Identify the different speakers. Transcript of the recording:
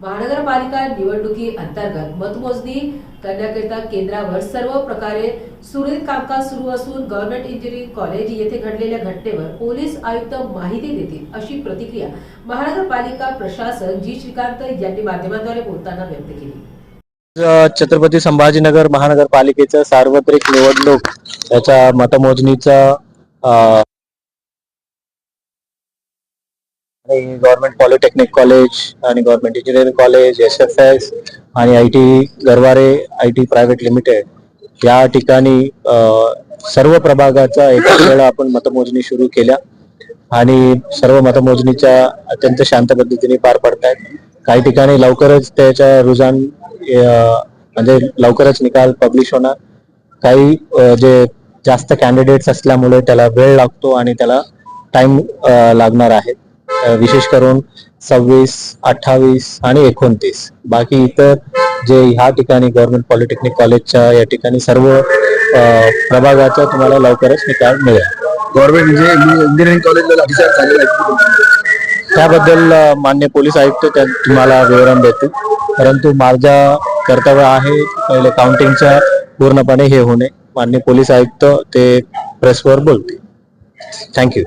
Speaker 1: महानगरपालिका निवडणुकी अंतर्गत मतमोजणी करण्याकरिता केंद्रावर सर्व प्रकारे सुरळीत कामकाज सुरू असून गव्हर्नमेंट इंजिनिअरिंग कॉलेज येथे घडलेल्या घटनेवर पोलीस आयुक्त माहिती देतील अशी प्रतिक्रिया महानगरपालिका प्रशासक जी. श्रीकांत यांनी माध्यमांद्वारे बोलताना व्यक्त केली.
Speaker 2: छत्रपती संभाजीनगर महानगरपालिकेचं सार्वत्रिक निवडणूक त्याच्या मतमोजणीचा आणि गव्हर्नमेंट पॉलिटेक्निक कॉलेज आणि government engineering college S F S आणि I T Garware I T private limited या ठिकाणी सर्व प्रभागाचा एकाच वेळा आपण मतमोजणी सुरू केल्या. आणि सर्व मतमोजणीच्या अत्यंत शांत पद्धतीने पार पडतायत. काही ठिकाणी लवकरच त्याच्या रुझान म्हणजे लवकरच निकाल पब्लिश होणार. काही जे जास्त कॅन्डिडेट्स असल्यामुळे त्याला वेळ लागतो आणि त्याला टाइम लागणार आहे. विशेष करून सव्वीस अठ्ठावीस आणि एकोणतीस. बाकी इतर जे ह्या ठिकाणी गव्हर्नमेंट पॉलिटेक्निक कॉलेजच्या या ठिकाणी सर्व प्रभागाचा तुम्हाला लवकरच निकाल मिळेल.
Speaker 3: गव्हर्नमेंट इंजिनिअरिंग कॉलेजला लाठीचार्ज झालेला आहे.
Speaker 2: त्याबद्दल मान्य पोलीस आयुक्त त्या तुम्हाला विवरण देतील. परंतु माझा कर्तव्य आहे पहिले काउंटिंगच्या पूर्णपणे हे होणे. मान्य पोलीस आयुक्त ते प्रेसवर बोलतील. थँक्यू